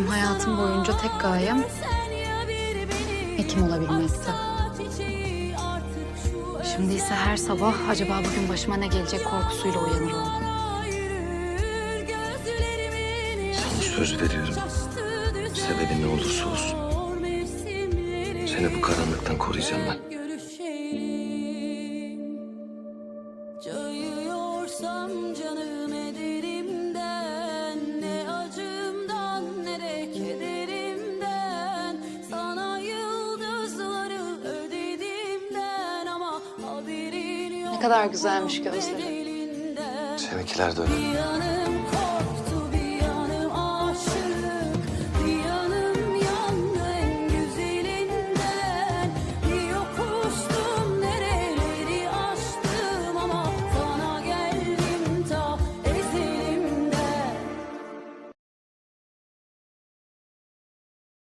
Benim hayatım boyunca tek gayem hekim olabilmekti. Şimdi ise her sabah acaba bugün başıma ne gelecek korkusuyla uyanır oldum. Sana söz veriyorum. Sebebi ne olursa olsun. Seni bu karanlıktan koruyacağım ben. Ne kadar güzelmiş gözleri. Seninkiler de öyle.